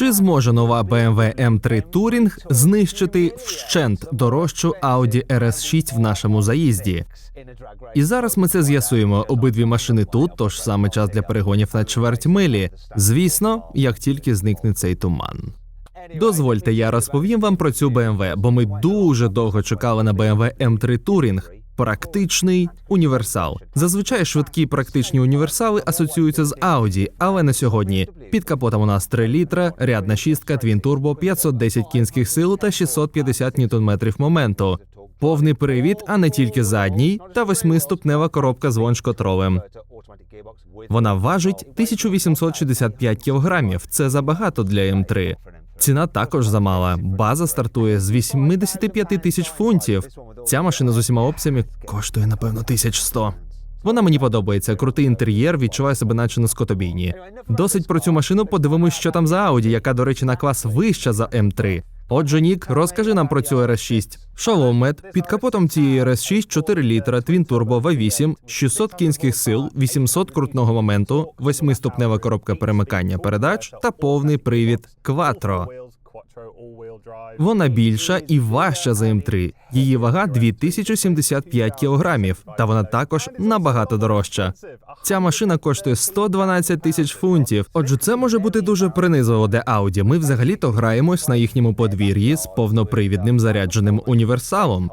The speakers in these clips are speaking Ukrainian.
Чи зможе нова BMW M3 Touring знищити вщент дорожчу Audi RS6 в нашому заїзді? І зараз ми це з'ясуємо. Обидві машини тут, тож саме час для перегонів на чверть милі. Звісно, як тільки зникне цей туман. Дозвольте, я розповім вам про цю BMW, бо ми дуже довго чекали на BMW M3 Touring. Практичний універсал. Зазвичай швидкі практичні універсали асоціюються з Audi, але не сьогодні. Під капотом у нас 3 літра, рядна шістка, твін турбо, 510 кінських сил та 650 ньютон-метрів моменту. Повний привід, а не тільки задній, та восьмиступнева коробка з воншкотролем. Вона важить 1865 кілограмів. Це забагато для М3. Ціна також замала. База стартує з 85 тисяч фунтів. Ця машина з усіма опціями коштує напевно 1100. Вона мені подобається. Крутий інтер'єр, відчуваю себе наче на скотобійні. Досить про цю машину подивимось, що там за ауді, яка, до речі, на клас вища за М3. Отже, Нік, розкажи нам про цю RS6. Шалом, мед. Під капотом цієї RS6 4 літра, твін турбо V8, 600 кінських сил, 800 крутного моменту, восьмиступнева коробка перемикання передач та повний привід Quattro. Вона більша і важча за М3. Її вага 2075 кілограмів, та вона також набагато дорожча. Ця машина коштує 112 тисяч фунтів. Отже, це може бути дуже принизливо для Ауді. Ми взагалі-то граємось на їхньому подвір'ї з повнопривідним зарядженим універсалом.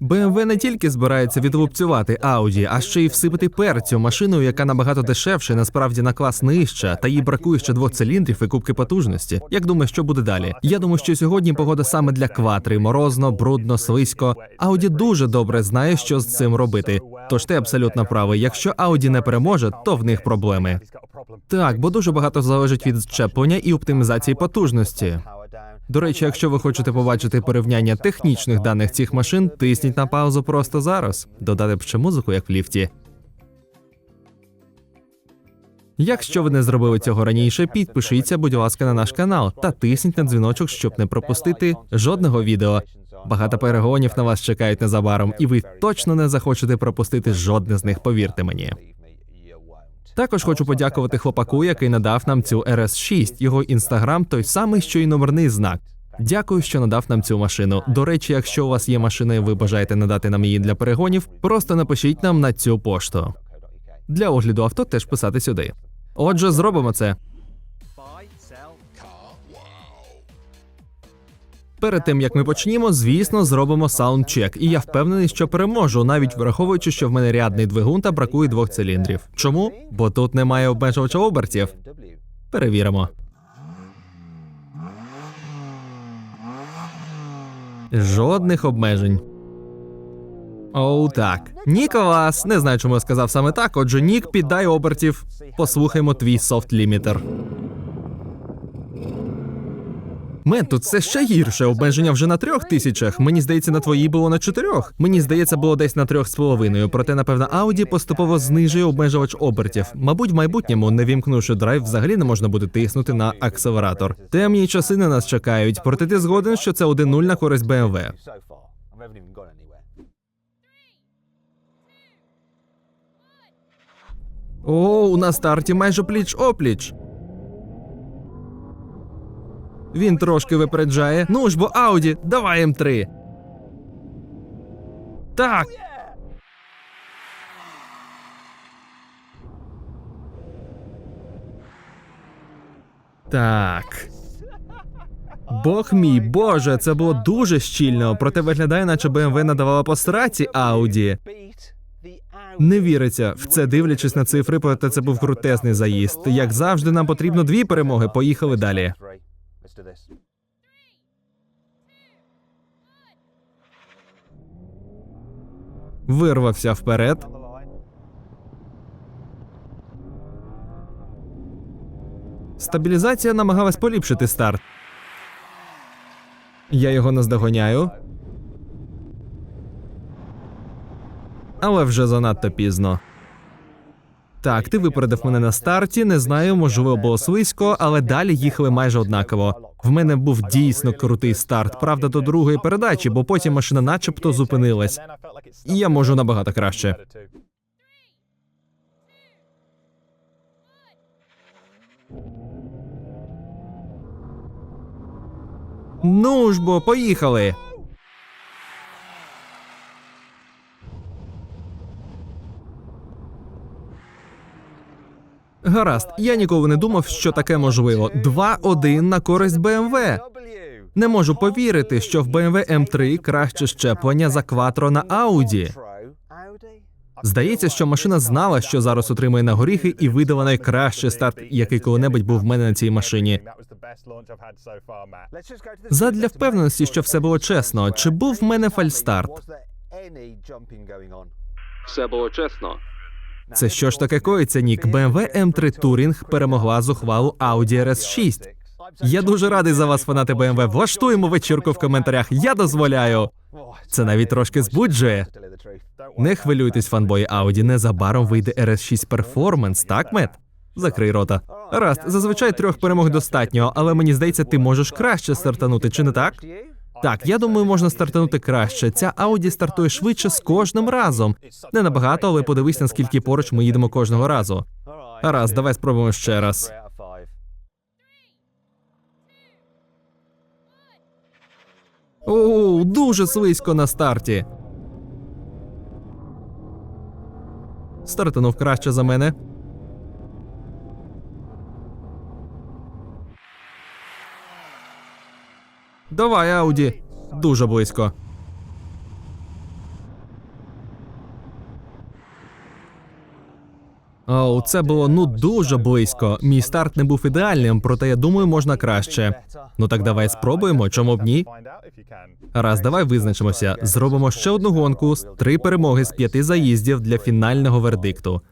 BMW не тільки збирається відлупцювати Audi, а ще й всипати перцю машиною, яка набагато дешевша, насправді на клас нижча, та їй бракує ще двох циліндрів і кубки потужності. Як думаєш, що буде далі? Я думаю, що сьогодні погода саме для кватри, морозно, брудно, слизько. Audi дуже добре знає, що з цим робити. Тож ти абсолютно правий. Якщо Audi не переможе, то в них проблеми. Так, бо дуже багато залежить від щеплення і оптимізації потужності. До речі, якщо ви хочете побачити порівняння технічних даних цих машин, тисніть на паузу просто зараз. Додати б ще музику, як в ліфті. Якщо ви не зробили цього раніше, підпишіться, будь ласка, на наш канал та тисніть на дзвіночок, щоб не пропустити жодного відео. Багато перегонів на вас чекають незабаром, і ви точно не захочете пропустити жодне з них, повірте мені. Також хочу подякувати хлопаку, який надав нам цю RS6. Його інстаграм той самий, що й номерний знак. Дякую, що надав нам цю машину. До речі, якщо у вас є машина і ви бажаєте надати нам її для перегонів, просто напишіть нам на цю пошту. Для огляду авто теж писати сюди. Отже, зробимо це. Перед тим як ми почнімо, звісно, зробимо саундчек, і я впевнений, що переможу, навіть враховуючи, що в мене рядний двигун та бракує двох циліндрів. Чому? Бо тут немає обмежувача обертів. Перевіримо. Жодних обмежень. Оу, так. Ніколас! Не знаю, чому я сказав саме так. Отже, Нік, піддай обертів. Послухаймо твій софт лімітер. Тут все ще гірше. Обмеження вже на трьох тисячах. Мені здається, на твоїй було на чотирьох. Мені здається, було десь на трьох з половиною. Проте, напевно, Audi поступово знижує обмежувач обертів. Мабуть, в майбутньому, не вімкнувши драйв, взагалі не можна буде тиснути на акселератор. Темні часи на нас чекають. Проте ти згоден, що це 1-0 на користь BMW. О, на старті майже пліч опліч. Він трошки випереджає. Ну ж бо Ауді, давай М3. Так. Так. Бог мій Боже, це було дуже щільно, проте виглядає, наче BMW надавала по сраці Ауді. Не віриться в це, дивлячись на цифри, проте це був крутезний заїзд. Як завжди, нам потрібно дві перемоги. Поїхали далі. Let's do this. Вирвався вперед. Стабілізація намагалась поліпшити старт. Я його наздоганяю. Але вже занадто пізно. Так, ти випередив мене на старті. Не знаю, можливо, було слизько, але далі їхали майже однаково. В мене був дійсно крутий старт, правда, до другої передачі, бо потім машина начебто зупинилась. І я можу набагато краще. Ну ж бо, поїхали. Гаразд, я ніколи не думав, що таке можливо. 2-1 на користь BMW. Не можу повірити, що в BMW M3 краще щеплення за кватро на Audi. Здається, що машина знала, що зараз отримує на горіхи, і видала найкращий старт, який коли-небудь був в мене на цій машині. Задля впевненості, що все було чесно, чи був в мене фальстарт? Все було чесно. Це що ж таке коїться, Нік? BMW M3 Touring перемогла зухвалу Audi RS6. Я дуже радий за вас, фанати BMW. Влаштуємо вечірку в коментарях. Я дозволяю. Це навіть трошки збуджує. Не хвилюйтесь, фанбої Audi. Незабаром вийде RS6 Performance, так, мет? Закрий рота. Раз, зазвичай трьох перемог достатньо, але мені здається, ти можеш краще стартанути, чи не так? Так, я думаю, можна стартанути краще. Ця Audi стартує швидше з кожним разом. Не набагато, але подивись, наскільки поруч ми їдемо кожного разу. Гаразд, давай спробуємо ще раз. О, дуже слизько на старті. Стартанув краще за мене. Давай, Ауді. Дуже близько. Оу, це було ну дуже близько. Мій старт не був ідеальним, проте я думаю, можна краще. Ну так давай спробуємо, чому б ні? Раз, давай визначимося. Зробимо ще одну гонку з три перемоги з п'яти заїздів для фінального вердикту.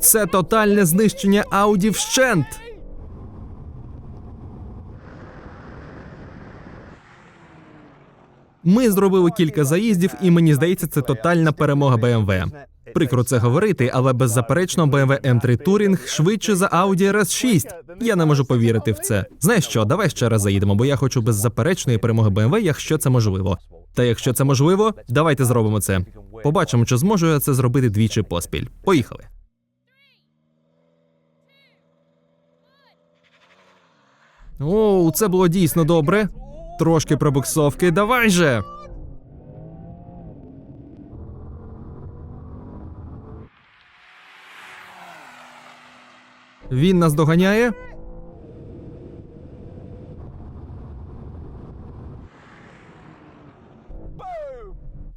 Це тотальне знищення Ауді вщент. Ми зробили кілька заїздів, і мені здається, це тотальна перемога BMW. Прикро це говорити, але беззаперечно BMW M3 Touring швидше за Audi RS6. Я не можу повірити в це. Знаєш що, давай ще раз заїдемо, бо я хочу беззаперечної перемоги BMW, якщо це можливо. Та якщо це можливо, давайте зробимо це. Побачимо, чи зможу я це зробити двічі поспіль. Поїхали. Оу, це було дійсно добре. Трошки пробуксовки. Давай же. Він нас доганяє.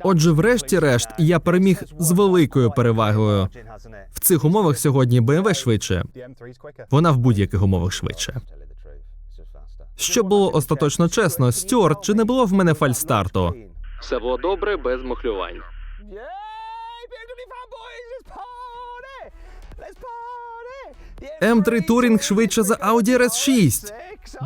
Отже, врешті-решт, я переміг з великою перевагою. В цих умовах сьогодні BMW швидше. Вона в будь-яких умовах швидше. Щоб було остаточно чесно, Стюарт, чи не було в мене фальстарту? Все було добре, без мухлювань. М3 Touring швидше за Audi RS6.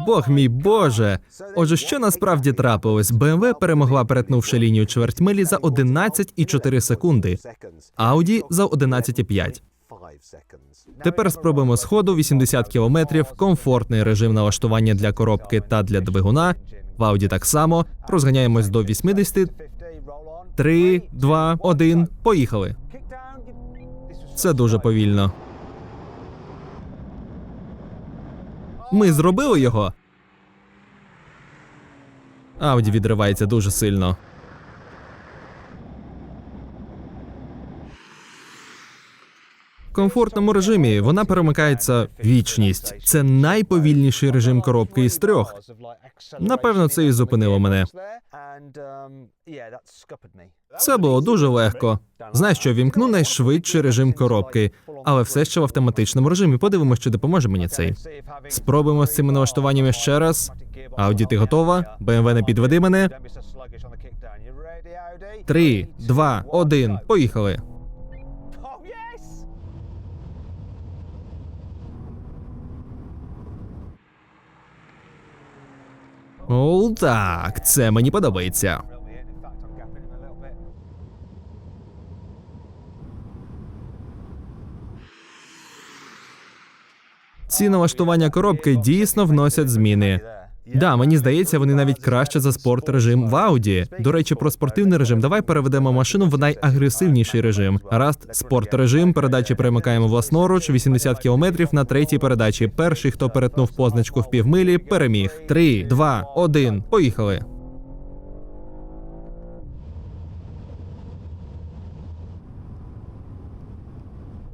Бог мій Боже. Отже, що насправді трапилось? BMW перемогла, перетнувши лінію чвертьмилі за 11,4 секунди. Audi за 11,5. Тепер спробуємо сходу 80 кілометрів, комфортний режим налаштування для коробки та для двигуна. В Audi так само. Розганяємось до 80. 3, 2, 1, поїхали. Це дуже повільно. Ми зробили його. Ауді відривається дуже сильно. Комфортному режимі вона перемикається вічність. Це найповільніший режим коробки із трьох. Напевно, це і зупинило мене. Це було дуже легко. Знаєш що, вімкну найшвидший режим коробки, але все ще в автоматичному режимі. Подивимось, чи допоможе мені цей. Спробуємо з цими налаштуваннями ще раз. Ауді, ти готова? БМВ не підведи мене. Три, два, один. Поїхали. О, так, це мені подобається. Ці налаштування коробки дійсно вносять зміни. Да, мені здається, вони навіть краще за спорт режим в Ауді. До речі, про спортивний режим. Давай переведемо машину в найагресивніший режим. Гаразд, спорт режим. Передачі перемикаємо власноруч. 80 км на третій передачі. Перший, хто перетнув позначку в півмилі, переміг. Три, два, один. Поїхали.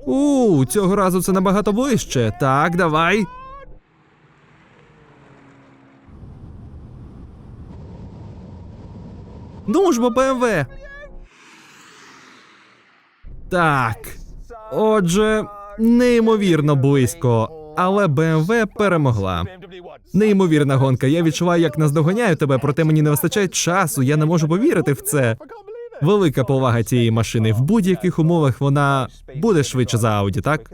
У, цього разу це набагато ближче. Так, давай. Ну ж бо БМВ. Так. Отже, неймовірно близько, але БМВ перемогла. Неймовірна гонка. Я відчуваю, як наздоганяю тебе, проте мені не вистачає часу. Я не можу повірити в це. Велика повага цієї машини. В будь-яких умовах вона буде швидше за Ауді, так?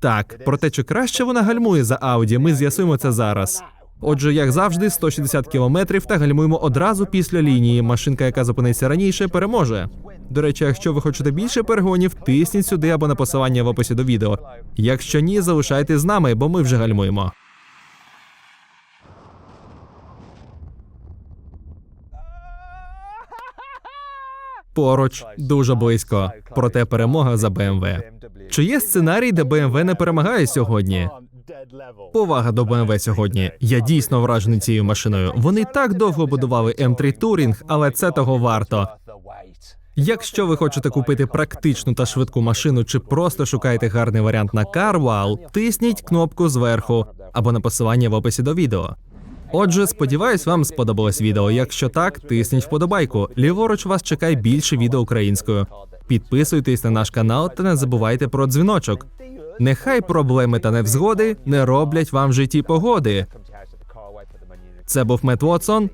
Так, проте чи краще вона гальмує за Ауді? Ми з'ясуємо це зараз. Отже, як завжди, 160 кілометрів та гальмуємо одразу після лінії. Машинка, яка зупиниться раніше, переможе. До речі, якщо ви хочете більше перегонів, тисніть сюди або на посилання в описі до відео. Якщо ні, залишайтесь з нами, бо ми вже гальмуємо. Поруч дуже близько. Проте перемога за БМВ. Чи є сценарій, де БМВ не перемагає сьогодні? Повага до БМВ сьогодні. Я дійсно вражений цією машиною. Вони так довго будували М3 Touring, але це того варто. Якщо ви хочете купити практичну та швидку машину, чи просто шукаєте гарний варіант на CarWow, тисніть кнопку зверху або на посилання в описі до відео. Отже, сподіваюсь, вам сподобалось відео. Якщо так, тисніть вподобайку. Ліворуч вас чекає більше відео українською. Підписуйтесь на наш канал та не забувайте про дзвіночок. Нехай проблеми та невзгоди не роблять вам в житті погоди. Це був Мет Вотсон.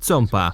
Цьомпа.